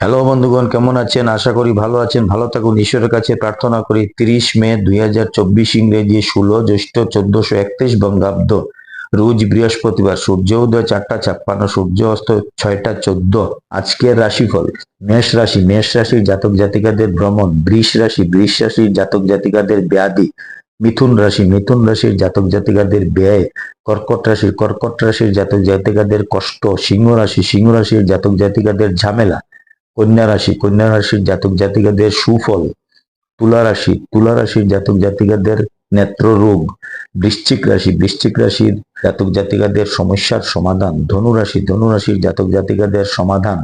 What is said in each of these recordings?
Hello বন্ধুগণ, কেমন আছেন? আশা করি ভালো আছেন। ভালো থাকুন। ঈশ্বরের কাছে প্রার্থনা করি। তিরিশ মে দুই হাজার চব্বিশ ইংরেজি ষোলো, জ্যৈষ্ঠ চোদ্দশো একত্রিশ বঙ্গাব্দ। রোজ বৃহস্পতিবার, সূর্য উদয় চারটা ছাপ্পান্ন, সূর্য অস্ত ছয়টা চোদ্দ। আজকের রাশিফল, মেষ রাশি। মেষ রাশির জাতক জাতিকাদের ভ্রমণ, বৃষ রাশি। বৃষ রাশির জাতক জাতিকাদের ব্যাধি, মিথুন রাশি। মিথুন রাশির জাতক জাতিকাদের ব্যয়, কর্কট রাশি। কর্কট রাশির জাতক জাতিকাদের কষ্ট, সিংহ রাশি। সিংহ রাশির জাতক জাতিকাদের ঝামেলা কন্যা রাশি, কন্যা রাশির জাতক জাতিকাদের সুফল, তুলা রাশি, তুলা রাশির জাতক জাতিকাদের নেত্র রোগ, বৃশ্চিক রাশি, বৃশ্চিক রাশির জাতক জাতিকাদের সমস্যার সমাধান, ধনু রাশি, ধনু রাশির জাতক জাতিকাদের সমাধান,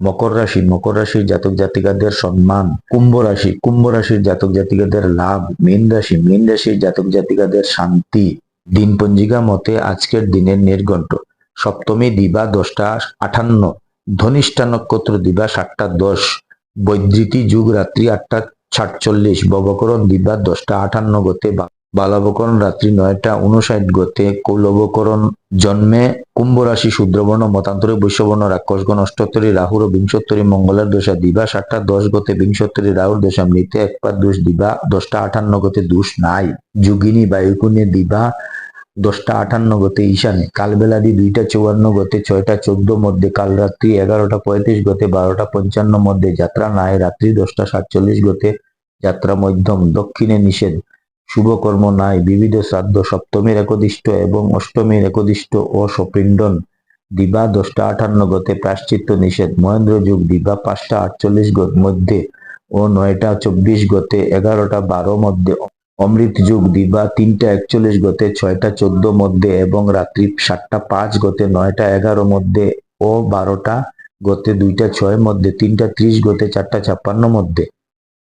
মকর রাশি, মকর রাশির জাতক জাতিকাদের সম্মান, কুম্ভ রাশি, কুম্ভ রাশির জাতক জাতিকাদের লাভ, মীন রাশি, মীন রাশির জাতক জাতিকাদের শান্তি দিন পঞ্জিকা মতে আজকের দিনের নির্ঘণ্ট, সপ্তমী দিবা দশটা আটান্ন ধনিষ্ঠা নক্ষত্র দিবা সাতটা দশ বৈদ্যুতি যুগ রাত্রি আটটা সাতচল্লিশ, ববকরণ দিবা দশটা আটান্ন গতে বালাবকরণ রাত্রি নয়টা উনষাট গতে কৌলবকরণ জন্মে কুম্ভ রাশি শূদ্রবর্ণ মতান্তরে বৈশ্যবর্ণ রাক্ষসগণ অষ্টোত্তরী রাহুর ও বিংশোত্তরী মঙ্গলের দশা দিবা সাতটা দশ গতে বিংশোত্তরী রাহুর দশা মৃতে একবার দোষ দিবা দশটা আটান্ন গতে দোষ নাই। যোগিনী বায়ুকুণে দিবা দশটা আটান্ন গতে ঈশানে, কালবেলাদি দুইটা চুয়ান্ন গতে, ছয়টা চোদ্দ মধ্যে কাল রাত্রি এগারোটা পঁয়ত্রিশ গতে, বারোটা পঞ্চান্ন মধ্যে, যাত্রা নাই, রাত্রি দশটা সাতচল্লিশ গতে, যাত্রা মধ্যম, দক্ষিণে নিষেধ, শুভকর্ম নাই, বিবিধ শ্রাদ্ধ, সপ্তমীর একদিষ্ট এবং অষ্টমীর একদিষ্ট ও সপিণ্ডন দিবা দশটা আটান্ন গতে প্রাশ্চিত্য নিষেধ, মহেন্দ্র যুগ, দিবা পাঁচটা আটচল্লিশ গত মধ্যে ও নয়টা চব্বিশ গতে, এগারোটা বারো মধ্যে অমৃত যুগ দিবা তিনটা একচল্লিশ গতে, ছয়টা চোদ্দ মধ্যে এবং রাত্রি সাতটা পাঁচ গতে, নয়টা এগারো মধ্যে ও বারোটা গতে, দুইটা ছয় মধ্যে, তিনটা ত্রিশ গতে, চারটা ছাপ্পান্ন মধ্যে।